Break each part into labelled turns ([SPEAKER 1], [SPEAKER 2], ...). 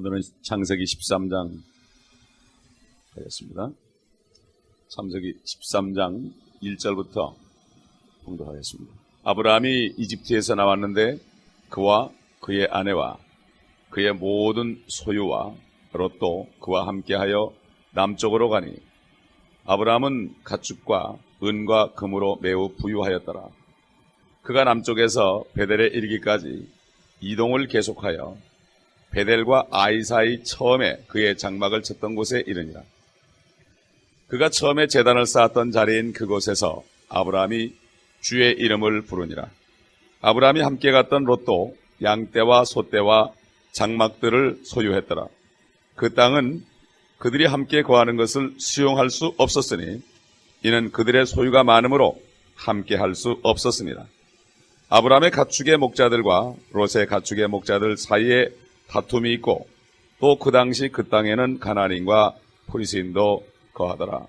[SPEAKER 1] 오늘은 창세기 13장 하겠습니다. 창세기 13장 1절부터 공독하겠습니다. 아브라함이 이집트에서 나왔는데 그와 그의 아내와 그의 모든 소유와 롯도 그와 함께하여 남쪽으로 가니 아브라함은 가축과 은과 금으로 매우 부유하였더라. 그가 남쪽에서 베델에 이르기까지 이동을 계속하여 베델과 아이 사이 처음에 그의 장막을 쳤던 곳에 이르니라. 그가 처음에 재단을 쌓았던 자리인 그곳에서 아브라함이 주의 이름을 부르니라. 아브라함이 함께 갔던 롯도 양떼와 소떼와 장막들을 소유했더라. 그 땅은 그들이 함께 거하는 것을 수용할 수 없었으니 이는 그들의 소유가 많으므로 함께 할 수 없었습니다. 아브라함의 가축의 목자들과 롯의 가축의 목자들 사이에 다툼이 있고 또 그 당시 그 땅에는 가나안인과 프리스인도 거하더라.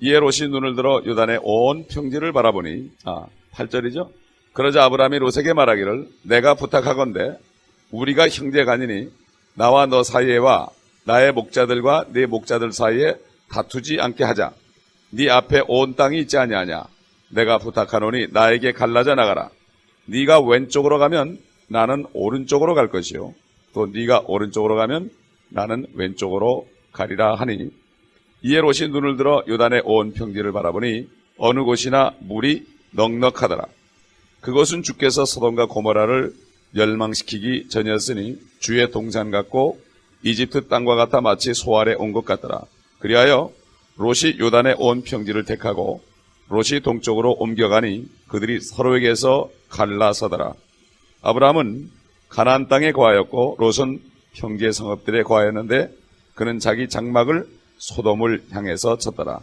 [SPEAKER 1] 이에 롯이 눈을 들어 요단의 온 평지를 바라보니 아 8절이죠. 그러자 아브라함이 롯에게 말하기를 내가 부탁하건대 우리가 형제간이니 나와 너 사이에와 나의 목자들과 네 목자들 사이에 다투지 않게 하자. 네 앞에 온 땅이 있지 아니하냐. 내가 부탁하노니 나에게 갈라져 나가라. 네가 왼쪽으로 가면 나는 오른쪽으로 갈 것이요. 또 네가 오른쪽으로 가면 나는 왼쪽으로 가리라 하니 이에 롯이 눈을 들어 요단의 온 평지를 바라보니 어느 곳이나 물이 넉넉하더라. 그것은 주께서 소돔과 고모라를 멸망시키기 전이었으니 주의 동산 같고 이집트 땅과 같아 마치 소알에 온 것 같더라. 그리하여 롯이 요단의 온 평지를 택하고 롯이 동쪽으로 옮겨가니 그들이 서로에게서 갈라서더라. 아브라함은 가나안 땅에 거하였고 롯은 평지의 성읍들에 거하였는데 그는 자기 장막을 소돔을 향해서 쳤더라.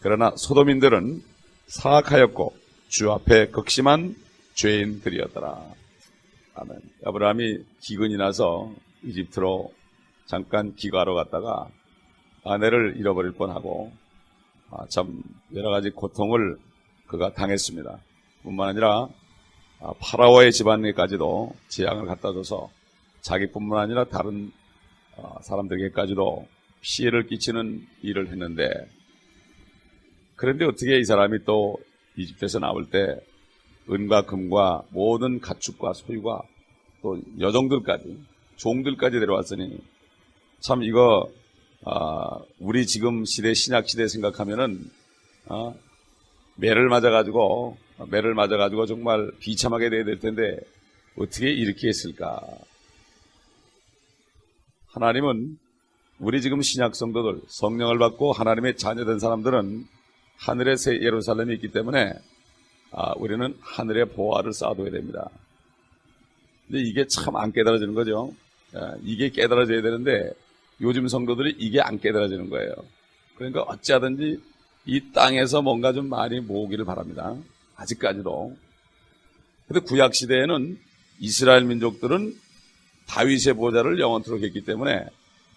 [SPEAKER 1] 그러나 소돔인들은 사악하였고 주 앞에 극심한 죄인들이었더라. 아멘. 아브라함이 기근이 나서 이집트로 잠깐 기가하러 갔다가 아내를 잃어버릴 뻔하고 아, 참 여러 가지 고통을 그가 당했습니다. 뿐만 아니라 아, 파라오의 집안에까지도 재앙을 갖다 줘서 자기뿐만 아니라 다른 어, 사람들에게까지도 피해를 끼치는 일을 했는데 그런데 어떻게 이 사람이 또 이집트에서 나올 때 은과 금과 모든 가축과 소유가 또 여종들까지 종들까지 데려왔으니 참 이거 아, 우리 지금 시대 신약 시대 생각하면은 아, 매를 맞아가지고 매를 맞아가지고 정말 비참하게 돼야 될 텐데 어떻게 이렇게 했을까? 하나님은 우리 지금 신약 성도들 성령을 받고 하나님의 자녀된 사람들은 하늘의 새 예루살렘이 있기 때문에 아, 우리는 하늘의 보화를 쌓아둬야 됩니다. 근데 이게 참 안 깨달아지는 거죠. 아, 이게 깨달아져야 되는데 요즘 성도들이 이게 안 깨달아지는 거예요. 그러니까 어찌하든지 이 땅에서 뭔가 좀 많이 모으기를 바랍니다. 아직까지도. 근데 구약 시대에는 이스라엘 민족들은 다윗의 보좌를 영원토록 했기 때문에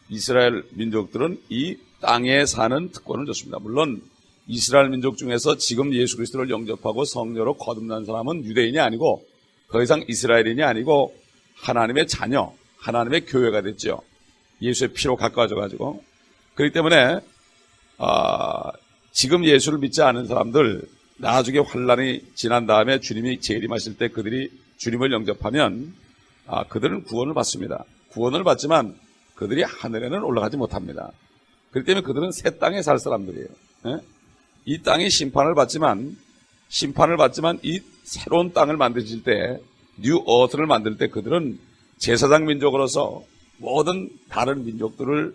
[SPEAKER 1] 이스라엘 민족들은 이 땅에 사는 특권을 줬습니다. 물론 이스라엘 민족 중에서 지금 예수 그리스도를 영접하고 성녀로 거듭난 사람은 유대인이 아니고 더 이상 이스라엘인이 아니고 하나님의 자녀, 하나님의 교회가 됐죠. 예수의 피로 가까워져 가지고 그렇기 때문에 아, 지금 예수를 믿지 않은 사람들 나중에 환란이 지난 다음에 주님이 재림하실 때 그들이 주님을 영접하면 아, 그들은 구원을 받습니다. 구원을 받지만 그들이 하늘에는 올라가지 못합니다. 그렇기 때문에 그들은 새 땅에 살 사람들이에요. 예? 이 땅이 심판을 받지만 심판을 받지만 이 새로운 땅을 만드실 때 뉴 어트를 만들 때 그들은 제사장 민족으로서 모든 다른 민족들을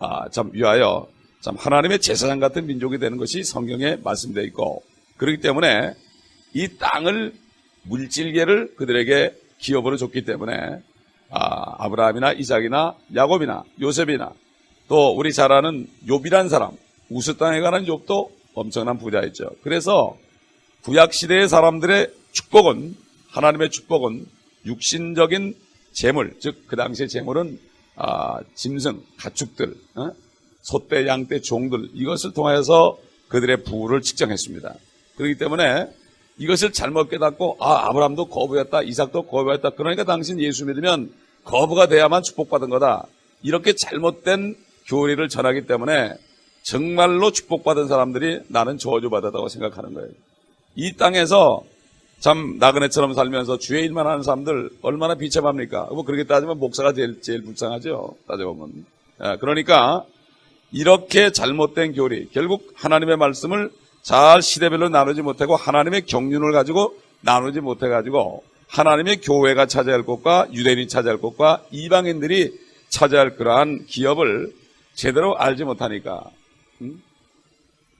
[SPEAKER 1] 아, 참 위하여 참 하나님의 제사장 같은 민족이 되는 것이 성경에 말씀되어 있고 그렇기 때문에 이 땅을 물질계를 그들에게 기업으로 줬기 때문에 아, 아브라함이나 이삭이나 야곱이나 요셉이나 또 우리 잘 아는 욥이란 사람 우스 땅에 가는 욥도 엄청난 부자였죠. 그래서 구약 시대의 사람들의 축복은 하나님의 축복은 육신적인 재물, 즉 그 당시의 재물은 아, 짐승, 가축들, 어? 소떼, 양떼, 종들 이것을 통해서 그들의 부를 측정했습니다. 그렇기 때문에 이것을 잘못 깨닫고 아 아브라함도 거부였다, 이삭도 거부였다. 그러니까 당신 예수 믿으면 거부가 돼야만 축복받은 거다. 이렇게 잘못된 교리를 전하기 때문에 정말로 축복받은 사람들이 나는 저주받았다고 생각하는 거예요. 이 땅에서 참 나그네처럼 살면서 주의 일만 하는 사람들 얼마나 비참합니까? 뭐 그렇게 따지면 목사가 제일, 제일 불쌍하죠. 따져보면. 예, 그러니까 이렇게 잘못된 교리, 결국 하나님의 말씀을 잘 시대별로 나누지 못하고 하나님의 경륜을 가지고 나누지 못해가지고 하나님의 교회가 차지할 곳과 유대인이 차지할 곳과 이방인들이 차지할 그러한 기업을 제대로 알지 못하니까 음?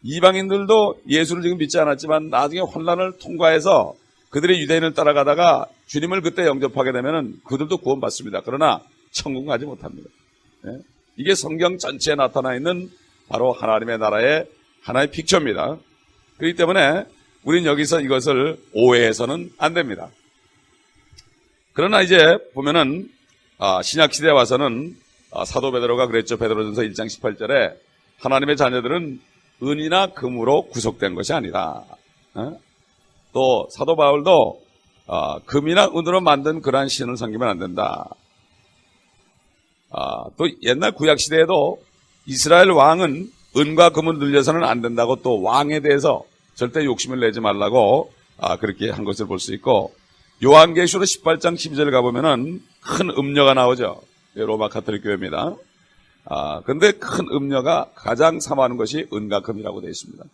[SPEAKER 1] 이방인들도 예수를 지금 믿지 않았지만 나중에 환란을 통과해서 그들의 유대인을 따라가다가 주님을 그때 영접하게 되면 그들도 구원받습니다. 그러나 천국 가지 못합니다. 예? 이게 성경 전체에 나타나 있는 바로 하나님의 나라의 하나의 픽처입니다. 그렇기 때문에 우린 여기서 이것을 오해해서는 안 됩니다. 그러나 이제 보면은 아, 신약 시대에 와서는 아, 사도 베드로가 그랬죠. 베드로전서 1장 18절에 하나님의 자녀들은 은이나 금으로 구속된 것이 아니라 어? 또 사도 바울도 아, 금이나 은으로 만든 그러한 신을 섬기면 안 된다. 아, 또 옛날 구약 시대에도 이스라엘 왕은 은과 금을 늘려서는 안 된다고 또 왕에 대해서 절대 욕심을 내지 말라고 아, 그렇게 한 것을 볼 수 있고 요한계시록 18장 12절 가보면은 큰 음녀가 나오죠. 예, 로마 카톨릭 교회입니다. 아, 근데 큰 음녀가 가장 사모하는 것이 은과 금이라고 되어 있습니다.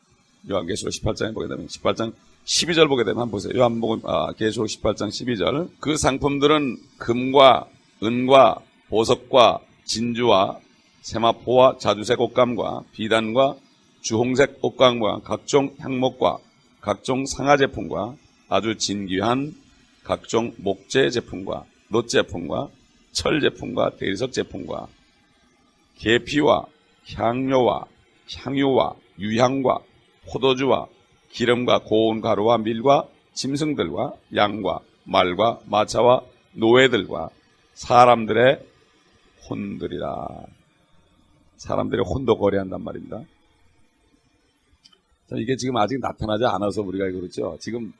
[SPEAKER 1] 요한계시록 18장에 보게 되면 18장 12절 보게 되면 한번 보세요. 요한복음 아, 계시록 18장 12절. 그 상품들은 금과 은과 보석과 진주와 세마포와 자주색 옷감과 비단과 주홍색 옷감과 각종 향목과 각종 상하 제품과 아주 진귀한 각종 목재 제품과 놋 제품과 철 제품과 대리석 제품과 계피와 향료와 향유와 유향과 포도주와 기름과 고운 가루와 밀과 짐승들과 양과 말과 마차와 노예들과 사람들의 혼들이라. 사람들의 혼도 거래한단 말입니다. 자, 이게 지금 아직 나타나지 않아서 우리가 그렇죠. 지금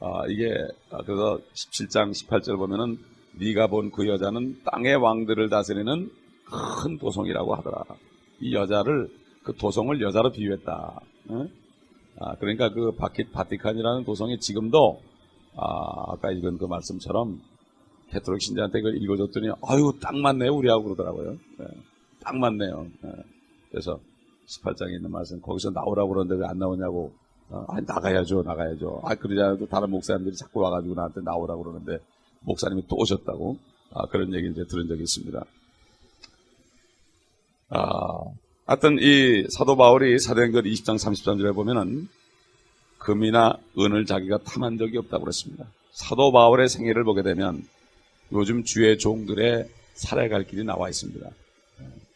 [SPEAKER 1] 아, 이게 아, 그래서 17장 18절 보면은 네가 본 그 여자는 땅의 왕들을 다스리는 큰 도성이라고 하더라. 이 여자를 그 도성을 여자로 비유했다. 응? 아, 그러니까 그 바키, 바티칸이라는 도성이 지금도 아, 아까 읽은 그 말씀처럼 캐톨릭 신자한테 그걸 읽어줬더니 아유 딱 맞네요 우리하고 그러더라고요. 네, 딱 맞네요. 네. 그래서 18장에 있는 말씀 거기서 나오라고 그러는데 왜 안 나오냐고 어, 아 나가야죠 나가야죠. 아 그러지 않아도 다른 목사님들이 자꾸 와가지고 나한테 나오라고 그러는데 목사님이 또 오셨다고 아, 그런 얘기 이제 들은 적이 있습니다. 아, 하여튼 이 사도 바울이 사도행전 20장 33절에 보면은 금이나 은을 자기가 탐한 적이 없다고 그랬습니다. 사도 바울의 생애를 보게 되면 요즘 주의 종들의 살아갈 길이 나와 있습니다.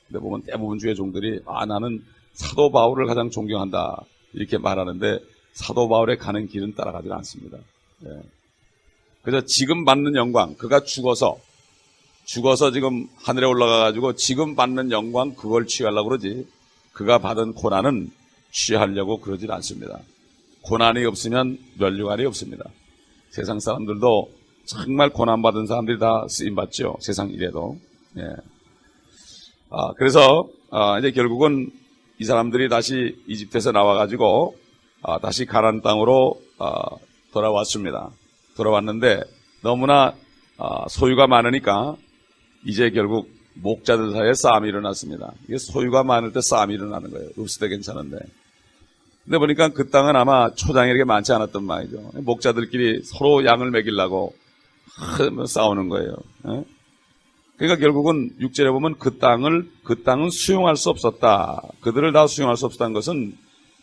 [SPEAKER 1] 근데 보면 대부분 주의 종들이 아 나는 사도 바울을 가장 존경한다 이렇게 말하는데 사도 바울의 가는 길은 따라가지 않습니다. 예. 그래서 지금 받는 영광 그가 죽어서 죽어서 지금 하늘에 올라가 가지고 지금 받는 영광 그걸 취하려고 그러지 그가 받은 고난은 취하려고 그러질 않습니다. 고난이 없으면 면류관이 없습니다. 세상 사람들도 정말 고난받은 사람들이 다 쓰임받죠. 세상 일에도. 예. 아, 그래서, 아, 이제 결국은 이 사람들이 다시 이집트에서 나와가지고, 아, 다시 가난 땅으로, 아, 돌아왔습니다. 돌아왔는데, 너무나, 아, 소유가 많으니까, 이제 결국 목자들 사이에 싸움이 일어났습니다. 이게 소유가 많을 때 싸움이 일어나는 거예요. 없을 때 괜찮은데. 근데 보니까 그 땅은 아마 초장이 이렇게 많지 않았던 말이죠. 목자들끼리 서로 양을 먹이려고 하, 싸우는 거예요. 예? 그러니까 결국은 육절에 보면 그 땅을 그 땅은 수용할 수 없었다. 그들을 다 수용할 수 없었다는 것은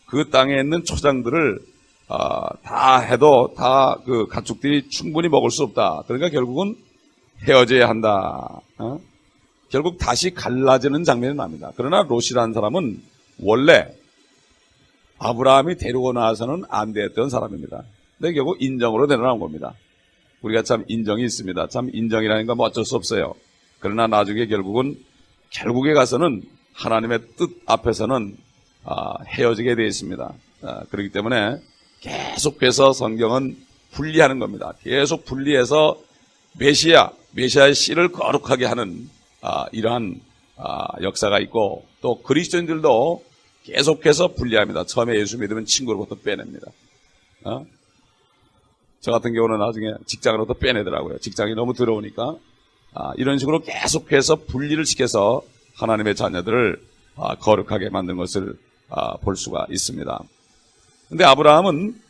[SPEAKER 1] 그 땅에 있는 초장들을 아, 다 해도 다 그 가축들이 충분히 먹을 수 없다. 그러니까 결국은 헤어져야 한다. 어? 결국 다시 갈라지는 장면이 납니다. 그러나 롯이라는 사람은 원래 아브라함이 데리고 나와서는 안 되었던 사람입니다. 근데 결국 인정으로 데려나온 겁니다. 우리가 참 인정이 있습니다. 참 인정이라는 건 뭐 어쩔 수 없어요. 그러나 나중에 결국은 결국에 가서는 하나님의 뜻 앞에서는 아, 헤어지게 되어 있습니다. 아, 그렇기 때문에 계속해서 성경은 분리하는 겁니다. 계속 분리해서 메시아, 메시아의 씨를 거룩하게 하는 아, 이러한 아, 역사가 있고 또 그리스도인들도 계속해서 분리합니다. 처음에 예수 믿으면 친구로부터 빼냅니다. 어? 저 같은 경우는 나중에 직장으로부터 빼내더라고요. 직장이 너무 들어오니까 아, 이런 식으로 계속해서 분리를 시켜서 하나님의 자녀들을 아, 거룩하게 만든 것을 아, 볼 수가 있습니다. 근데 아브라함은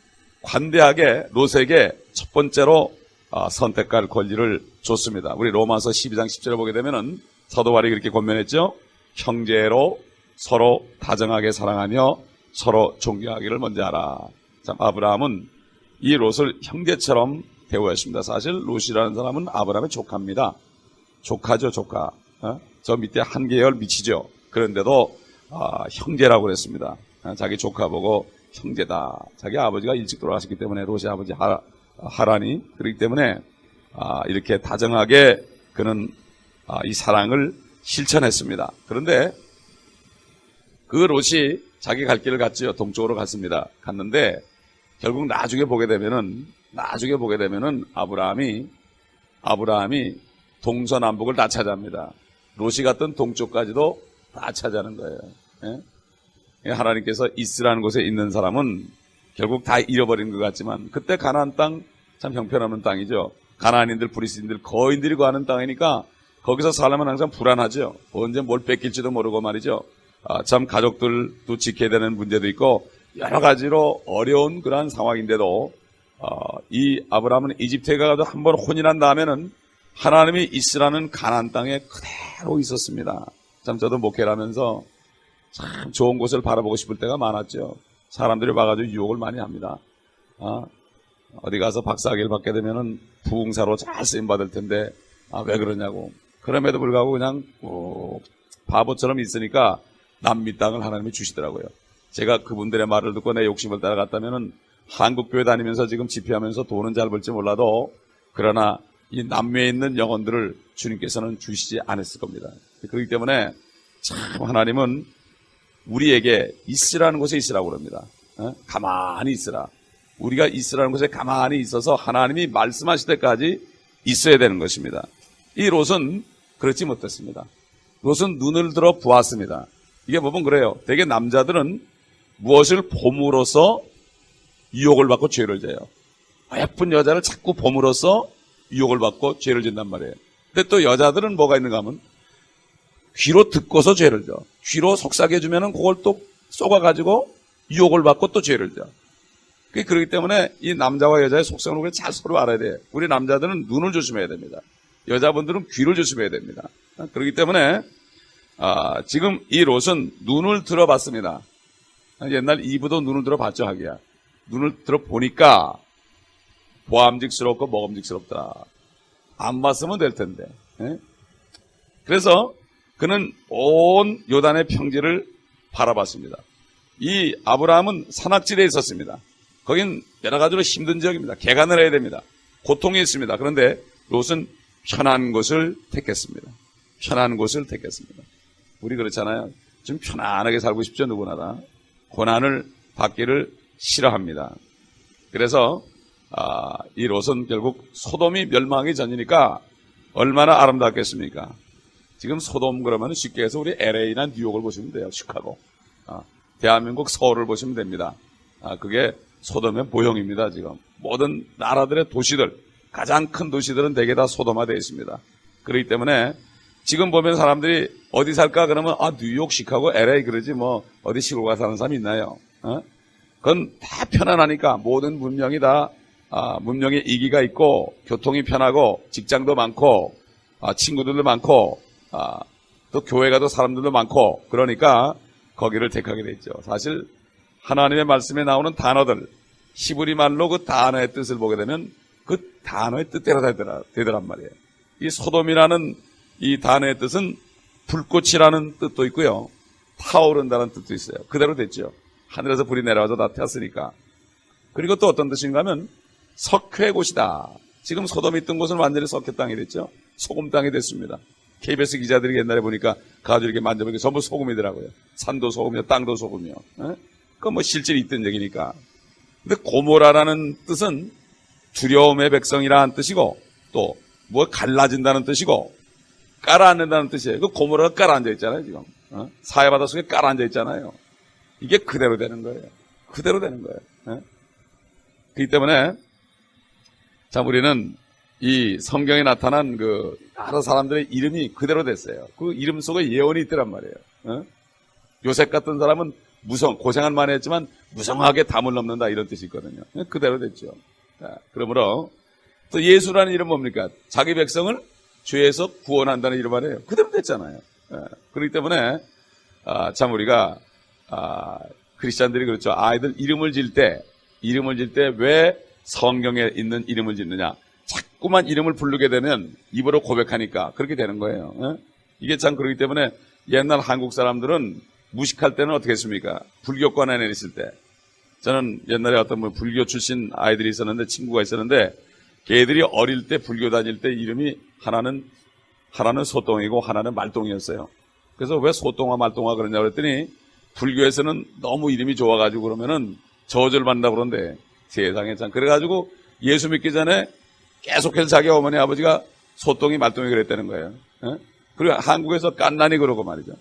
[SPEAKER 1] 관대하게 롯에게 첫 번째로 아, 선택할 권리를 줬습니다. 우리 로마서 12장 10절에 보게 되면은 사도 바울이 그렇게 권면했죠. 형제로 서로 다정하게 사랑하며 서로 존경하기를 먼저 하라. 참 아브라함은 이 롯을 형제처럼 대우했습니다. 사실 롯이라는 사람은 아브라함의 조카입니다. 조카죠, 조카. 어? 저 밑에 한 계열 미치죠. 그런데도 아, 형제라고 그랬습니다. 아, 자기 조카 보고 형제다. 자기 아버지가 일찍 돌아가셨기 때문에 롯이 아버지 하라, 하라니 그렇기 때문에 아, 이렇게 다정하게 그는 아, 이 사랑을 실천했습니다. 그런데 그 롯이 자기 갈 길을 갔지요. 동쪽으로 갔습니다. 갔는데 결국 나중에 보게 되면은 나중에 보게 되면은 아브라함이 아브라함이 동서남북을 다 차지합니다. 롯이 갔던 동쪽까지도 다 차지하는 거예요. 예? 하나님께서 이스라는 곳에 있는 사람은 결국 다 잃어버린 것 같지만 그때 가나안 땅 참 형편없는 땅이죠. 가나안인들, 브리스인들, 거인들이 거하는 땅이니까 거기서 살려면 항상 불안하죠. 언제 뭘 뺏길지도 모르고 말이죠. 아, 참 가족들도 지켜야 되는 문제도 있고 여러 가지로 어려운 그러한 상황인데도 어, 이 아브라함은 이집트에 가서 한 번 혼인한 다음에는 하나님이 이스라는 가나안 땅에 그대로 있었습니다. 참 저도 목회를 하면서 참 좋은 곳을 바라보고 싶을 때가 많았죠. 사람들이 와가지고 유혹을 많이 합니다. 아, 어디 가서 박사학위를 받게 되면은 부흥사로 잘 쓰임 받을 텐데 아, 왜 그러냐고. 그럼에도 불구하고 그냥 어, 바보처럼 있으니까 남미 땅을 하나님이 주시더라고요. 제가 그분들의 말을 듣고 내 욕심을 따라갔다면은 한국 교회 다니면서 지금 집회하면서 돈은 잘 벌지 몰라도 그러나 이 남미에 있는 영혼들을 주님께서는 주시지 않았을 겁니다. 그렇기 때문에 참 하나님은 우리에게 있으라는 곳에 있으라고 그럽니다. 어? 가만히 있으라. 우리가 있으라는 곳에 가만히 있어서 하나님이 말씀하실 때까지 있어야 되는 것입니다. 이 롯은 그렇지 못했습니다. 롯은 눈을 들어 보았습니다. 이게 보면 그래요. 대개 남자들은 무엇을 봄으로써 유혹을 받고 죄를 져요. 예쁜 여자를 자꾸 봄으로써 유혹을 받고 죄를 진단 말이에요. 근데 또 여자들은 뭐가 있는가 하면 귀로 듣고서 죄를 져. 귀로 속삭여 주면은 그걸 또 쏘아가지고 유혹을 받고 또 죄를 져. 그렇기 때문에 이 남자와 여자의 속성을 우리가 잘 서로 알아야 돼요. 우리 남자들은 눈을 조심해야 됩니다. 여자분들은 귀를 조심해야 됩니다. 그렇기 때문에 아, 지금 이 롯은 눈을 들어봤습니다. 옛날 이브도 눈을 들어 봤죠 하기야. 눈을 들어 보니까 보암직스럽고 먹음직스럽다. 안 봤으면 될 텐데. 예? 그래서 그는 온 요단의 평지를 바라봤습니다. 이 아브라함은 산악지대에 있었습니다. 거긴 여러 가지로 힘든 지역입니다. 개간을 해야 됩니다. 고통이 있습니다. 그런데 롯은 편한 곳을 택했습니다. 편한 곳을 택했습니다. 우리 그렇잖아요. 좀 편안하게 살고 싶죠, 누구나 다. 고난을 받기를 싫어합니다. 그래서 아, 이 롯은 결국 소돔이 멸망하기 전이니까 얼마나 아름답겠습니까? 지금 소돔 그러면 쉽게 해서 우리 LA나 뉴욕을 보시면 돼요. 시카고. 아, 대한민국 서울을 보시면 됩니다. 아, 그게 소돔의 보형입니다. 지금 모든 나라들의 도시들 가장 큰 도시들은 대개 다 소돔화되어 있습니다. 그렇기 때문에 지금 보면 사람들이 어디 살까 그러면 아 뉴욕, 시카고, LA 그러지 뭐 어디 시골 가서 사는 사람이 있나요? 어? 그건 다 편안하니까 모든 문명이 다 아, 문명의 이기가 있고 교통이 편하고 직장도 많고 아, 친구들도 많고 아, 또 교회 가도 사람들도 많고 그러니까 거기를 택하게 됐죠. 사실 하나님의 말씀에 나오는 단어들 히브리 말로 그 단어의 뜻을 보게 되면 그 단어의 뜻대로 되더라, 되더란 말이에요. 이 소돔이라는 이 단어의 뜻은 불꽃이라는 뜻도 있고요. 타오른다는 뜻도 있어요. 그대로 됐죠. 하늘에서 불이 내려와서 다 태웠으니까. 그리고 또 어떤 뜻인가 하면 석회 곳이다. 지금 소돔이 있던 곳은 완전히 석회 땅이 됐죠. 소금 땅이 됐습니다. KBS 기자들이 옛날에 보니까 가지고 이렇게 만져보니까 전부 소금이더라고요. 산도 소금이요, 땅도 소금이요. 에? 그건 뭐 실질이 있던 얘기니까. 근데 고모라라는 뜻은 두려움의 백성이라는 뜻이고 또 뭐 갈라진다는 뜻이고 깔아앉는다는 뜻이에요. 그 고모라가 깔아앉아 있잖아요, 지금. 어? 사해바다 속에 깔아앉아 있잖아요. 이게 그대로 되는 거예요. 그대로 되는 거예요. 어? 그렇기 때문에 참 우리는 이 성경에 나타난 그 여러 사람들의 이름이 그대로 됐어요. 그 이름 속에 예언이 있더란 말이에요. 어? 요셉 같은 사람은 무성 고생은 많이 했지만 무성하게 담을 넘는다 이런 뜻이 있거든요. 그대로 됐죠. 자, 그러므로 또 예수라는 이름 뭡니까? 자기 백성을 죄에서 구원한다는 이름 아니에요. 그대로 됐잖아요. 예, 그렇기 때문에 아, 참 우리가 아, 크리스찬들이 그렇죠. 아이들 이름을 질때 이름을 질때왜 성경에 있는 이름을 짓느냐? 자꾸만 이름을 부르게 되면 입으로 고백하니까 그렇게 되는 거예요. 예? 이게 참 그렇기 때문에 옛날 한국 사람들은 무식할 때는 어떻게 했습니까? 불교권 안에 있을 때. 저는 옛날에 어떤 뭐 불교 출신 아이들이 있었는데 친구가 있었는데 걔들이 어릴 때 불교 다닐 때 이름이 하나는 하나는 소똥이고 하나는 말똥이었어요. 그래서 왜 소똥아 말똥아 그러냐 그랬더니 불교에서는 너무 이름이 좋아가지고 그러면은 저절 받는다 그러는데 세상에 참 그래가지고 예수 믿기 전에 계속해서 자기 어머니 아버지가 소똥이 말똥이 그랬다는 거예요. 예? 그리고 한국에서 깐난이 그러고 말이죠.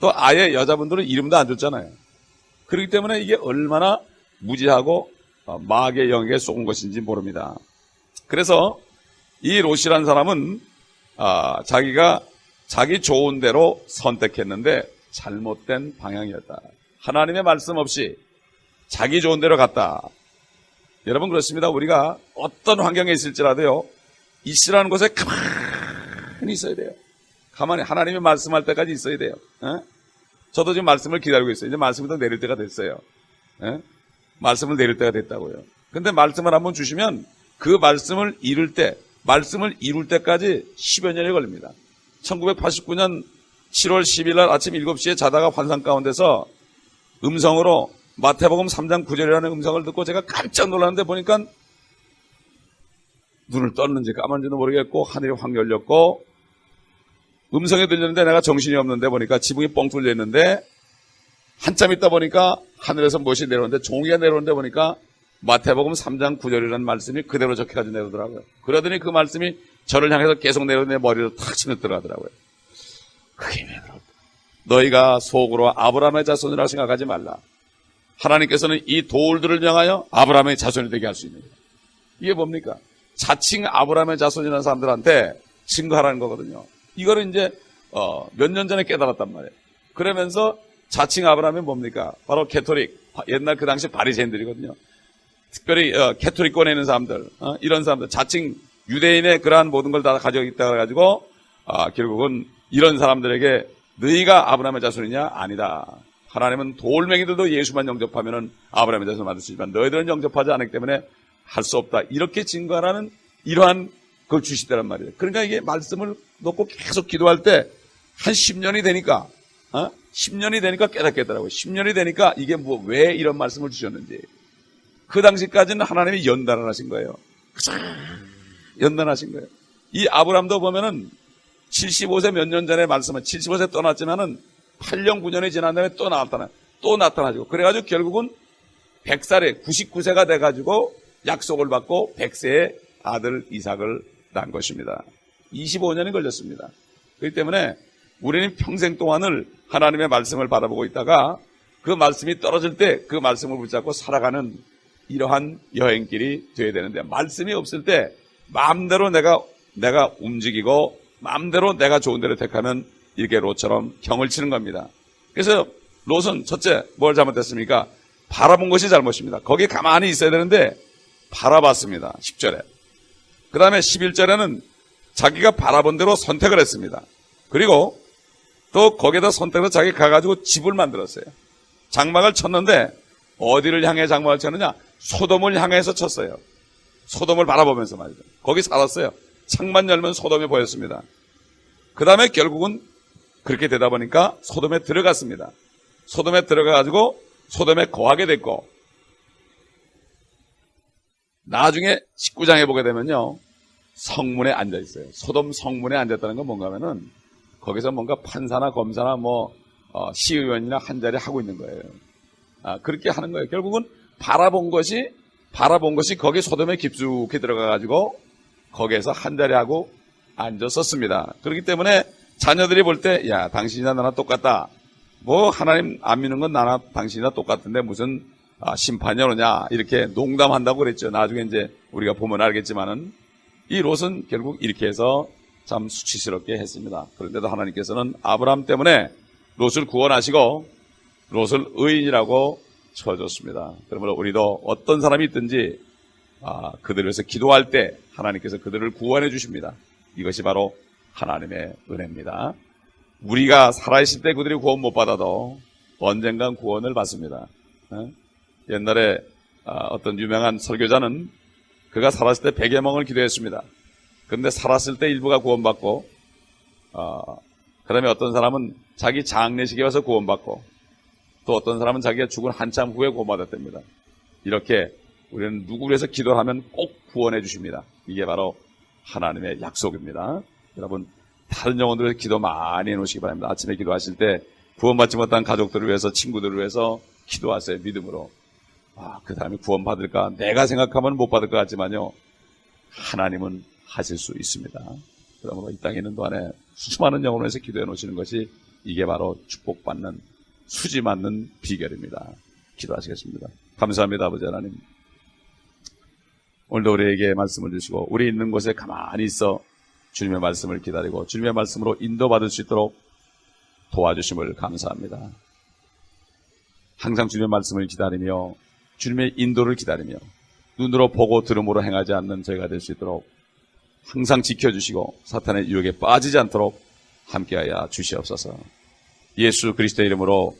[SPEAKER 1] 또 아예 여자분들은 이름도 안 줬잖아요. 그렇기 때문에 이게 얼마나 무지하고 어, 마귀의 영에게 쏘은 것인지 모릅니다. 그래서 이 롯이라는 사람은 아, 자기가 자기 좋은 대로 선택했는데 잘못된 방향이었다. 하나님의 말씀 없이 자기 좋은 대로 갔다. 여러분 그렇습니다. 우리가 어떤 환경에 있을지라도요. 있으라는 곳에 가만히 있어야 돼요. 가만히 하나님이 말씀할 때까지 있어야 돼요. 어? 저도 지금 말씀을 기다리고 있어요. 이제 말씀이 더 내릴 때가 됐어요. 예? 말씀을 내릴 때가 됐다고요. 근데 말씀을 한번 주시면 그 말씀을 이룰 때, 말씀을 이룰 때까지 10여 년이 걸립니다. 1989년 7월 10일 날 아침 7시에 자다가 환상 가운데서 음성으로 마태복음 3장 9절이라는 음성을 듣고 제가 깜짝 놀랐는데 보니까 눈을 떴는지 까만지도 모르겠고 하늘이 확 열렸고 음성이 들렸는데 내가 정신이 없는데 보니까 지붕이 뻥 뚫려 있는데 한참 있다 보니까 하늘에서 무엇이 내려오는데 종이가 내려오는데 보니까 마태복음 3장 9절이라는 말씀이 그대로 적혀가지고 내려오더라고요. 그러더니 그 말씀이 저를 향해서 계속 내려오는 내 머리로 탁 치며 들어가더라고요. 그게 왜 그럴까? 너희가 속으로 아브라함의 자손이라고 생각하지 말라. 하나님께서는 이 돌들을 향하여 아브라함의 자손이 되게 할 수 있는 거예요. 이게 뭡니까? 자칭 아브라함의 자손이라는 사람들한테 증거하라는 거거든요. 이거를 이제 어, 몇 년 전에 깨달았단 말이에요. 그러면서 자칭 아브라함이 뭡니까? 바로 캐토릭 옛날 그 당시 바리새인들이거든요. 특별히 어, 캐토릭권에 있는 사람들 어, 이런 사람들 자칭 유대인의 그러한 모든 걸 다 가지고 있다 그래가지고 아, 결국은 이런 사람들에게 너희가 아브라함의 자손이냐? 아니다. 하나님은 돌멩이들도 예수만 영접하면은 아브라함의 자손을 만들 수 있지만 너희들은 영접하지 않기 때문에 할 수 없다. 이렇게 증거하라는 이러한 그걸 주시더란 말이에요. 그러니까 이게 말씀을 놓고 계속 기도할 때 한 10년이 되니까 어? 10년이 되니까 깨닫겠더라고요. 10년이 되니까 이게 뭐 왜 이런 말씀을 주셨는지. 그 당시까지는 하나님이 연단을 하신 거예요. 연단하신 거예요. 이 아브람도 보면은 75세 몇 년 전에 말씀은 75세 떠났지만은 8년 9년이 지난 다음에 또 나타나 또 나타나지고 그래가지고 결국은 100살에 99세가 돼가지고 약속을 받고 100세의 아들 이삭을 낳은 것입니다. 25년이 걸렸습니다. 그렇기 때문에 우리는 평생 동안을 하나님의 말씀을 바라보고 있다가 그 말씀이 떨어질 때 그 말씀을 붙잡고 살아가는 이러한 여행길이 되어야 되는데 말씀이 없을 때 마음대로 내가 내가 움직이고 마음대로 내가 좋은 대로 택하는 이게 롯처럼 경을 치는 겁니다. 그래서 롯은 첫째 뭘 잘못했습니까? 바라본 것이 잘못입니다. 거기 가만히 있어야 되는데 바라봤습니다. 10절에. 그 다음에 11절에는 자기가 바라본 대로 선택을 했습니다. 그리고 또 거기에다 선택해서 자기 가가지고 집을 만들었어요. 장막을 쳤는데 어디를 향해 장막을 쳤느냐? 소돔을 향해서 쳤어요. 소돔을 바라보면서 말이죠. 거기 살았어요. 창만 열면 소돔이 보였습니다. 그 다음에 결국은 그렇게 되다 보니까 소돔에 들어갔습니다. 소돔에 들어가가지고 소돔에 거하게 됐고 나중에 19장에 보게 되면요. 성문에 앉아 있어요. 소돔 성문에 앉았다는 건 뭔가 하면은 거기서 뭔가 판사나 검사나 뭐 어, 시의원이나 한 자리 하고 있는 거예요. 아, 그렇게 하는 거예요. 결국은 바라본 것이 바라본 것이 거기 소돔에 깊숙이 들어가 가지고 거기에서 한 자리 하고 앉았었습니다. 그렇기 때문에 자녀들이 볼 때, 야, 당신이나 나나 똑같다. 뭐, 하나님 안 믿는 건 나나 당신이나 똑같은데 무슨 아, 심판이 오느냐. 이렇게 농담한다고 그랬죠. 나중에 이제 우리가 보면 알겠지만은 이 롯은 결국 이렇게 해서 참 수치스럽게 했습니다. 그런데도 하나님께서는 아브라함 때문에 롯을 구원하시고 롯을 의인이라고 쳐줬습니다. 그러므로 우리도 어떤 사람이 있든지 아, 그들을 위해서 기도할 때 하나님께서 그들을 구원해 주십니다. 이것이 바로 하나님의 은혜입니다. 우리가 살아있을 때 그들이 구원 못 받아도 언젠간 구원을 받습니다. 어? 옛날에 아, 어떤 유명한 설교자는 그가 살았을 때 백여명을 기도했습니다. 그런데 살았을 때 일부가 구원받고 어, 그 다음에 어떤 사람은 자기 장례식에 와서 구원받고 또 어떤 사람은 자기가 죽은 한참 후에 구원받았답니다. 이렇게 우리는 누구를 위해서 기도를 하면 꼭 구원해 주십니다. 이게 바로 하나님의 약속입니다. 여러분 다른 영혼들을 기도 많이 해놓으시기 바랍니다. 아침에 기도하실 때 구원받지 못한 가족들을 위해서 친구들을 위해서 기도하세요. 믿음으로. 아, 그 사람이 구원받을까? 내가 생각하면 못 받을 것 같지만요. 하나님은 하실 수 있습니다. 그러므로 이 땅에 있는 동안에 수많은 영혼을 위해서 기도해 놓으시는 것이 이게 바로 축복받는 수지 맞는 비결입니다. 기도하시겠습니다. 감사합니다, 아버지 하나님. 오늘도 우리에게 말씀을 주시고 우리 있는 곳에 가만히 있어 주님의 말씀을 기다리고 주님의 말씀으로 인도받을 수 있도록 도와주심을 감사합니다. 항상 주님의 말씀을 기다리며 주님의 인도를 기다리며 눈으로 보고 들음으로 행하지 않는 저희가 될 수 있도록 항상 지켜주시고 사탄의 유혹에 빠지지 않도록 함께하여 주시옵소서. 예수 그리스도의 이름으로